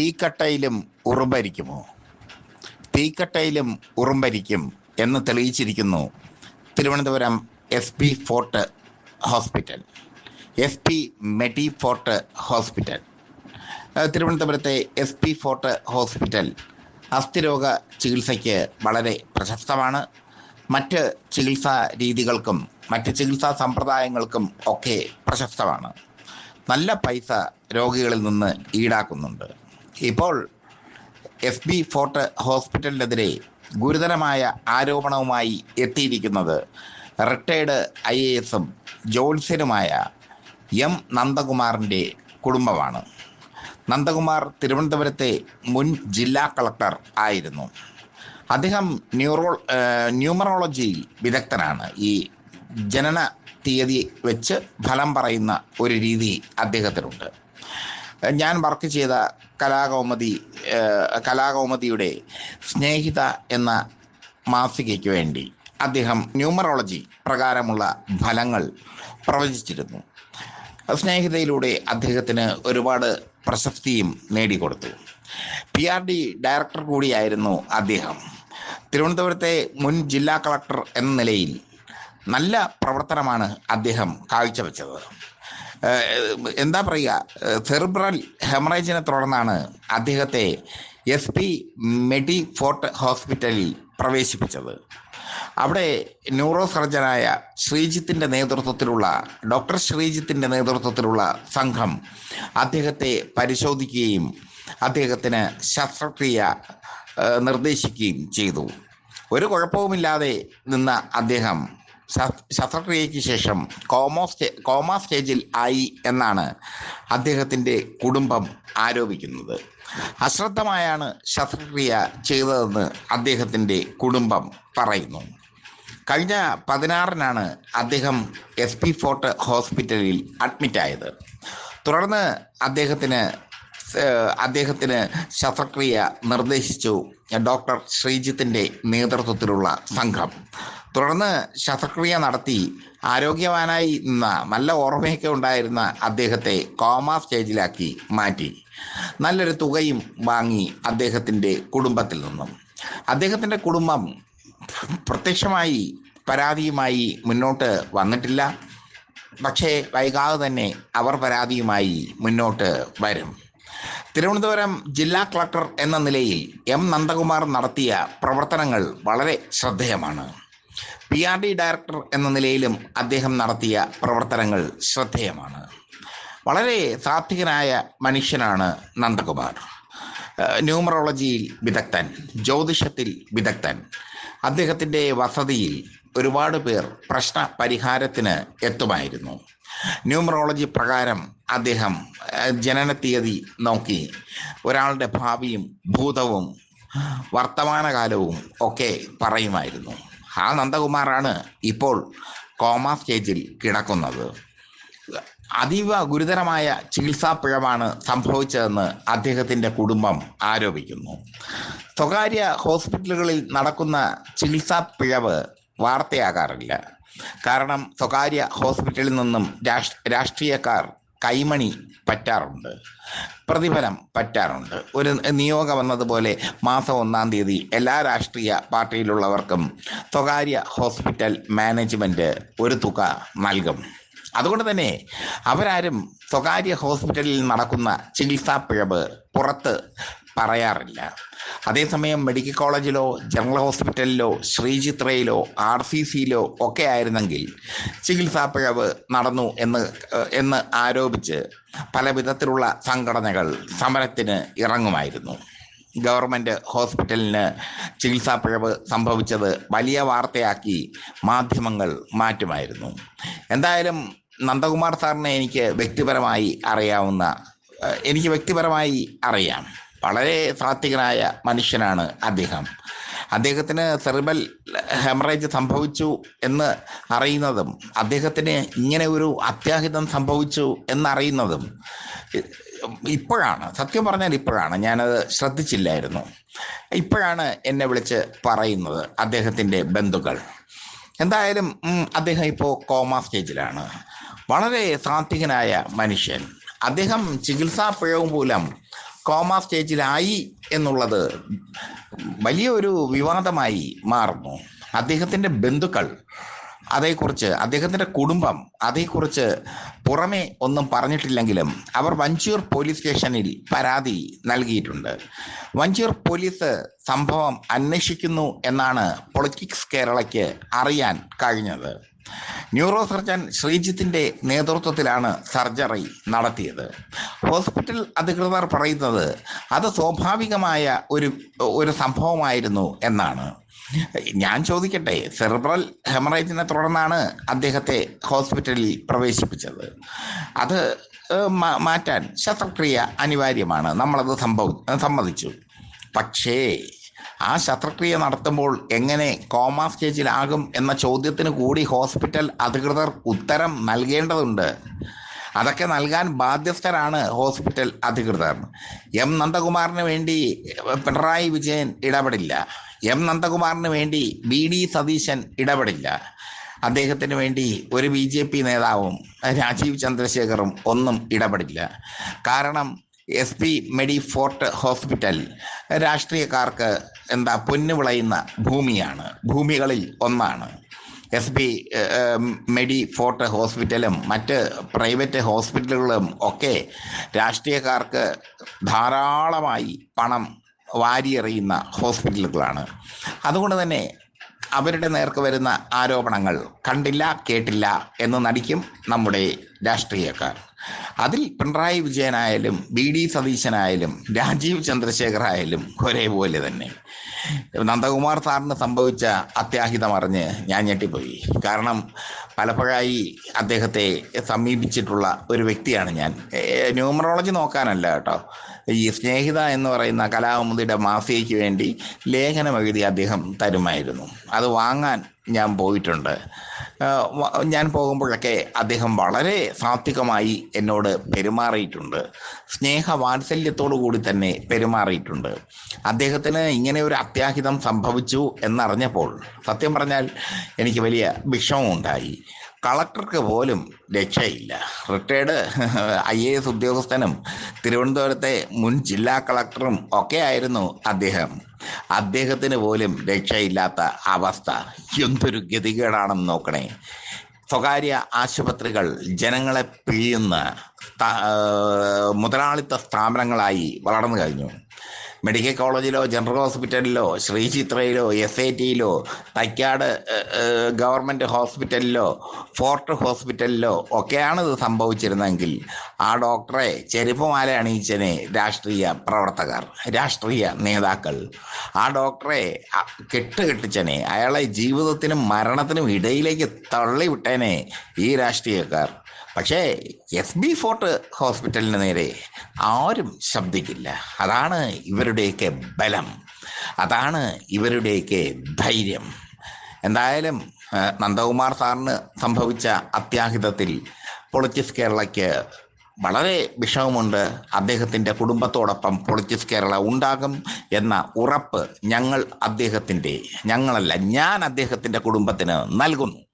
തീക്കട്ടയിലും ഉറുമ്പരിക്കുമോ? തീക്കട്ടയിലും ഉറുമ്പരിക്കും എന്ന് തെളിയിച്ചിരിക്കുന്നു Thiruvananthapuram S P fort hospital. S P medi fort hospital. തിരുവനന്തപുരത്തെ S P fort hospital അസ്ഥിരോഗ ചികിത്സയ്ക്ക് വളരെ പ്രശസ്തമാണ്. മറ്റ് ചികിത്സാ രീതികൾക്കും മറ്റ് ചികിത്സാ സമ്പ്രദായങ്ങൾക്കും ഒക്കെ പ്രശസ്തമാണ്. നല്ല പൈസ രോഗികളിൽ നിന്ന് ഈടാക്കുന്നുണ്ട്. ഇപ്പോൾ എഫ് ബി ഫോർട്ട് ഹോസ്പിറ്റലിനെതിരെ ഗുരുതരമായ ആരോപണവുമായി എത്തിയിരിക്കുന്നത് റിട്ടയർഡ് ഐ എ എസും ജോത്സ്യനുമായ എം നന്ദകുമാറിന്റെ കുടുംബമാണ്. നന്ദകുമാർ തിരുവനന്തപുരത്തെ മുൻ ജില്ലാ കളക്ടർ ആയിരുന്നു. അദ്ദേഹം ന്യൂറോ ന്യൂമറോളജിയിൽ ന്യൂമറോളജി വിദഗ്ധനാണ്. ഈ ജനന തീയതി വെച്ച് ഫലം പറയുന്ന ഒരു രീതി അദ്ദേഹത്തിനുണ്ട്. ഞാൻ വർക്ക് ചെയ്ത കലാകൗമുദി കലാകൗമതിയുടെ സ്നേഹിത എന്ന മാസികയ്ക്ക് വേണ്ടി അദ്ദേഹം ന്യൂമറോളജി പ്രകാരമുള്ള ഫലങ്ങൾ പ്രവചിച്ചിരുന്നു. സ്നേഹിതയിലൂടെ അദ്ദേഹത്തിന് ഒരുപാട് പ്രശസ്തിയും നേടിക്കൊടുത്തു. പി ആർ ഡി ഡയറക്ടർ കൂടിയായിരുന്നു അദ്ദേഹം. തിരുവനന്തപുരത്തെ മുൻ ജില്ലാ കളക്ടർ എന്ന നിലയിൽ നല്ല പ്രവർത്തനമാണ് അദ്ദേഹം കാഴ്ചവെച്ചത്. എന്താ പറയുക സെർബ്രൽ ഹെമറേജിനെ തുടർന്നാണ് അദ്ദേഹത്തെ എസ് പി മെഡി ഫോർട്ട് ഹോസ്പിറ്റലിൽ പ്രവേശിപ്പിച്ചത്. അവിടെ ന്യൂറോ സർജനായ ശ്രീജിത്തിന്റെ നേതൃത്വത്തിലുള്ള ഡോക്ടർ ശ്രീജിത്തിന്റെ നേതൃത്വത്തിലുള്ള സംഘം അദ്ദേഹത്തെ പരിശോധിക്കുകയും അദ്ദേഹത്തിന് ശസ്ത്രക്രിയ നിർദ്ദേശിക്കുകയും ചെയ്തു. ഒരു കുഴപ്പവുമില്ലാതെ നിന്ന അദ്ദേഹം ശസ്ത്രക്രിയയ്ക്ക് ശേഷം കോമോ സ്റ്റേ കോമ സ്റ്റേജിൽ ആയി എന്നാണ് അദ്ദേഹത്തിന്റെ കുടുംബം ആരോപിക്കുന്നത്. അശ്രദ്ധമായാണ് ശസ്ത്രക്രിയ ചെയ്തതെന്ന് അദ്ദേഹത്തിന്റെ കുടുംബം പറയുന്നു. കഴിഞ്ഞ പതിനാറിനാണ് അദ്ദേഹം എസ് പി ഫോർട്ട് ഹോസ്പിറ്റലിൽ അഡ്മിറ്റായത്. തുടർന്ന് അദ്ദേഹത്തിന് അദ്ദേഹത്തിന് ശസ്ത്രക്രിയ നിർദ്ദേശിച്ചു ഡോക്ടർ ശ്രീജിത്തിന്റെ നേതൃത്വത്തിലുള്ള സംഘം. തുടർന്ന് ശസ്ത്രക്രിയ നടത്തി ആരോഗ്യവാനായി നിന്ന നല്ല ഓർമ്മയൊക്കെ ഉണ്ടായിരുന്ന അദ്ദേഹത്തെ കോമ സ്റ്റേജിലാക്കി മാറ്റി. നല്ലൊരു തുകയും വാങ്ങി അദ്ദേഹത്തിന്റെ കുടുംബത്തിൽ നിന്നും. അദ്ദേഹത്തിന്റെ കുടുംബം പ്രത്യക്ഷമായി പരാതിയുമായി മുന്നോട്ട് വന്നിട്ടില്ല. പക്ഷേ വൈകാതെ തന്നെ അവർ പരാതിയുമായി മുന്നോട്ട് വരും. തിരുവനന്തപുരം ജില്ലാ കളക്ടർ എന്ന നിലയിൽ എം. നന്ദകുമാർ നടത്തിയ പ്രവർത്തനങ്ങൾ വളരെ ശ്രദ്ധേയമാണ്. പി ആർ ഡി ഡയറക്ടർ എന്ന നിലയിലും അദ്ദേഹം നടത്തിയ പ്രവർത്തനങ്ങൾ ശ്രദ്ധേയമാണ്. വളരെ സാത്വികനായ മനുഷ്യനാണ് നന്ദകുമാർ. ന്യൂമറോളജിയിൽ വിദഗ്ധൻ ജ്യോതിഷത്തിൽ വിദഗ്ധൻ. അദ്ദേഹത്തിന്റെ വസതിയിൽ ഒരുപാട് പേർ പ്രശ്ന പരിഹാരത്തിന് എത്തുമായിരുന്നു. ന്യൂമറോളജി പ്രകാരം അദ്ദേഹം ജനന തീയതി നോക്കി ഒരാളുടെ ഭാവിയും ഭൂതവും വർത്തമാനകാലവും ഒക്കെ പറയുമായിരുന്നു. ആ നന്ദകുമാറാണ് ഇപ്പോൾ കോമ സ്റ്റേജിൽ കിടക്കുന്നത്. അതീവ ഗുരുതരമായ ചികിത്സാ പിഴവാണ് സംഭവിച്ചതെന്ന് അദ്ദേഹത്തിന്റെ കുടുംബം ആരോപിക്കുന്നു. സ്വകാര്യ ഹോസ്പിറ്റലുകളിൽ നടക്കുന്ന ചികിത്സാ പിഴവ് വാർത്തയാകാറില്ല. കാരണം സ്വകാര്യ ഹോസ്പിറ്റലിൽ നിന്നും രാഷ് രാഷ്ട്രീയക്കാർ കൈമണി പറ്റാറുണ്ട്. പ്രതിഫലം പറ്റാറുണ്ട്. ഒരു നിയോഗം വന്നതുപോലെ മാസം ഒന്നാം തീയതി എല്ലാ രാഷ്ട്രീയ പാർട്ടിയിലുള്ളവർക്കും സ്വകാര്യ ഹോസ്പിറ്റൽ മാനേജ്മെന്റ് ഒരു തുക നൽകും. അതുകൊണ്ട് തന്നെ അവരാരും സ്വകാര്യ ഹോസ്പിറ്റലിൽ നടക്കുന്ന ചികിത്സാ പിഴവ് പുറത്ത് പറയാറില്ല. അതേസമയം മെഡിക്കൽ കോളേജിലോ ജനറൽ ഹോസ്പിറ്റലിലോ ശ്രീചിത്രയിലോ ആർ സി സിയിലോ ഒക്കെ ആയിരുന്നെങ്കിൽ ചികിത്സാ പിഴവ് നടന്നു എന്ന് എന്ന് ആരോപിച്ച് പല വിധത്തിലുള്ള സംഘടനകൾ സമരത്തിന് ഇറങ്ങുമായിരുന്നു. ഗവൺമെന്റ് ഹോസ്പിറ്റലിന് ചികിത്സാ പിഴവ് സംഭവിച്ചത് വലിയ വാർത്തയാക്കി മാധ്യമങ്ങൾ മാറ്റുമായിരുന്നു. എന്തായാലും നന്ദകുമാർ സാറിനെ എനിക്ക് വ്യക്തിപരമായി അറിയാവുന്ന എനിക്ക് വ്യക്തിപരമായി അറിയാം. വളരെ സാത്വികനായ മനുഷ്യനാണ് അദ്ദേഹം. അദ്ദേഹത്തിന് സെറിബൽ ഹെമറേജ് സംഭവിച്ചു എന്ന് അറിയുന്നതും അദ്ദേഹത്തിന് ഇങ്ങനെ ഒരു അത്യാഹിതം സംഭവിച്ചു എന്നറിയുന്നതും ഇപ്പോഴാണ്. സത്യം പറഞ്ഞാൽ ഇപ്പോഴാണ്. ഞാനത് ശ്രദ്ധിച്ചില്ലായിരുന്നു. ഇപ്പോഴാണ് എന്നെ വിളിച്ച് പറയുന്നത് അദ്ദേഹത്തിന്റെ ബന്ധുക്കൾ. എന്തായാലും അദ്ദേഹം ഇപ്പോൾ കോമ സ്റ്റേജിലാണ്. വളരെ സാത്വികനായ മനുഷ്യൻ. അദ്ദേഹം ചികിത്സാ പിഴവ് മൂലം കോമ സ്റ്റേജിലായി എന്നുള്ളത് വലിയൊരു വിവാദമായി മാറുന്നു. അദ്ദേഹത്തിന്റെ ബന്ധുക്കൾ അതേക്കുറിച്ച് അദ്ദേഹത്തിന്റെ കുടുംബം അതേക്കുറിച്ച് പുറമെ ഒന്നും പറഞ്ഞിട്ടില്ലെങ്കിലും അവർ വഞ്ചൂർ പോലീസ് സ്റ്റേഷനിൽ പരാതി നൽകിയിട്ടുണ്ട്. വഞ്ചൂർ പോലീസ് സംഭവം അന്വേഷിക്കുന്നു എന്നാണ് പൊളിറ്റിക്സ് കേരളയ്ക്ക് അറിയാൻ കഴിഞ്ഞത്. ന്യൂറോ സർജൻ ശ്രീജിത്തിന്റെ നേതൃത്വത്തിലാണ് സർജറി നടത്തിയത്. ഹോസ്പിറ്റൽ അധികൃതർ പറയുന്നത് അത് സ്വാഭാവികമായ ഒരു ഒരു സംഭവമായിരുന്നു എന്നാണ്. ഞാൻ ചോദിക്കട്ടെ സെറിബ്രൽ ഹെമറേജിനെ തുടർന്നാണ് അദ്ദേഹത്തെ ഹോസ്പിറ്റലിൽ പ്രവേശിപ്പിച്ചത്. അത് മാറ്റാൻ ശസ്ത്രക്രിയ അനിവാര്യമാണ്. നമ്മളത് സംഭവ സമ്മതിച്ചു. പക്ഷേ ആ ശസ്ത്രക്രിയ നടത്തുമ്പോൾ എങ്ങനെ കോമ സ്റ്റേജിലാകും എന്ന ചോദ്യത്തിന് കൂടി ഹോസ്പിറ്റൽ അധികൃതർ ഉത്തരം നൽകേണ്ടതുണ്ട്. അതൊക്കെ നൽകാൻ ബാധ്യസ്ഥരാണ് ഹോസ്പിറ്റൽ അധികൃതർ. എം. നന്ദകുമാറിന് വേണ്ടി പിണറായി വിജയൻ ഇടപെടില്ല. എം. നന്ദകുമാറിന് വേണ്ടി ബി. ഡി. സതീശൻ ഇടപെടില്ല. അദ്ദേഹത്തിന് വേണ്ടി ഒരു ബി ജെ പി നേതാവും രാജീവ് ചന്ദ്രശേഖറും ഒന്നും ഇടപെടില്ല. കാരണം S P medi fort hospital. രാഷ്ട്രീയക്കാർക്ക് എന്താ പൊന്നു വിളയുന്ന ഭൂമിയാണ്. ഭൂമികളിൽ ഒന്നാണ്. എസ് പി മെഡി ഫോർട്ട് ഹോസ്പിറ്റലും മറ്റ് പ്രൈവറ്റ് ഹോസ്പിറ്റലുകളും ഒക്കെ രാഷ്ട്രീയക്കാർക്ക് ധാരാളമായി പണം വാരിയെറിയുന്ന ഹോസ്പിറ്റലുകളാണ്. അതുകൊണ്ട് തന്നെ അവരുടെ നേർക്ക് വരുന്ന ആരോപണങ്ങൾ കണ്ടില്ല കേട്ടില്ല എന്ന് നടിക്കും നമ്മുടെ രാഷ്ട്രീയക്കാർ. അതിൽ പിണറായി വിജയനായാലും ബി ഡി സതീശനായാലും രാജീവ് ചന്ദ്രശേഖർ ആയാലും ഒരേപോലെ തന്നെ. നന്ദകുമാർ സാറിന് സംഭവിച്ച അത്യാഹിതം അറിഞ്ഞ് ഞാൻ ഞെട്ടിപ്പോയി. കാരണം പലപ്പോഴായി അദ്ദേഹത്തെ സമീപിച്ചിട്ടുള്ള ഒരു വ്യക്തിയാണ് ഞാൻ. ന്യൂമറോളജി നോക്കാനല്ല കേട്ടോ. ഈ സ്നേഹിത എന്ന് പറയുന്ന കലാമുദിയുടെ മാഫിയയ്ക്ക് വേണ്ടി ലേഖനം എഴുതി അദ്ദേഹം തരുമായിരുന്നു. അത് വാങ്ങാൻ ഞാൻ പോയിട്ടുണ്ട്. ഞാൻ പോകുമ്പോഴൊക്കെ അദ്ദേഹം വളരെ സാത്വികമായി എന്നോട് പെരുമാറിയിട്ടുണ്ട്. സ്നേഹ വാത്സല്യത്തോടു കൂടി തന്നെ പെരുമാറിയിട്ടുണ്ട്. അദ്ദേഹത്തിന് ഇങ്ങനെ ഒരു അത്യാഹിതം സംഭവിച്ചു എന്നറിഞ്ഞപ്പോൾ സത്യം പറഞ്ഞാൽ എനിക്ക് വലിയ വിഷമമുണ്ടായി. കളക്ടർക്ക് പോലും രക്ഷയില്ല. റിട്ടയർഡ് ഐ എ എസ് ഉദ്യോഗസ്ഥനും തിരുവനന്തപുരത്തെ മുൻ ജില്ലാ കളക്ടറും ഒക്കെ ആയിരുന്നു അദ്ദേഹം. അദ്ദേഹത്തിന് പോലും രക്ഷയില്ലാത്ത അവസ്ഥ. എന്തൊരു ഗതികേടാണെന്ന് നോക്കണേ. സ്വകാര്യ ആശുപത്രികൾ ജനങ്ങളെ പിഴിയുന്ന മുതലാളിത്ത സ്ഥാപനങ്ങളായി വളർന്നു കഴിഞ്ഞു. മെഡിക്കൽ കോളേജിലോ ജനറൽ ഹോസ്പിറ്റലിലോ ശ്രീചിത്രയിലോ എസ് ഐ ടിയിലോ തൈക്കാട് ഗവൺമെന്റ് ഹോസ്പിറ്റലിലോ ഫോർട്ട് ഹോസ്പിറ്റലിലോ ഒക്കെയാണ് ഇത് സംഭവിച്ചിരുന്നെങ്കിൽ ആ ഡോക്ടറെ ചെരുപ്പുമാല അണിയിച്ചനെ രാഷ്ട്രീയ പ്രവർത്തകർ രാഷ്ട്രീയ നേതാക്കൾ ആ ഡോക്ടറെ കെട്ടുകെട്ടിച്ചനെ അയാളെ ജീവിതത്തിനും മരണത്തിനും ഇടയിലേക്ക് തള്ളിവിട്ടേനെ ഈ രാഷ്ട്രീയക്കാർ. പക്ഷേ എസ് ബി ഫോർട്ട് ഹോസ്പിറ്റലിന് നേരെ ആരും ശബ്ദിക്കില്ല. അതാണ് ഇവരുടെയൊക്കെ ബലം. അതാണ് ഇവരുടെയൊക്കെ ധൈര്യം. എന്തായാലും നന്ദകുമാർ സാറിന് സംഭവിച്ച അത്യാഹിതത്തിൽ പൊളിറ്റിക്സ് കേരളയ്ക്ക് വളരെ വിഷമമുണ്ട്. അദ്ദേഹത്തിന്റെ കുടുംബത്തോടൊപ്പം പൊളിറ്റിക്സ് കേരള ഉണ്ടാകും എന്ന ഉറപ്പ് ഞങ്ങൾ അദ്ദേഹത്തിന്റെ ഞങ്ങളല്ല ഞാൻ അദ്ദേഹത്തിന്റെ കുടുംബത്തിന് നൽകുന്നു.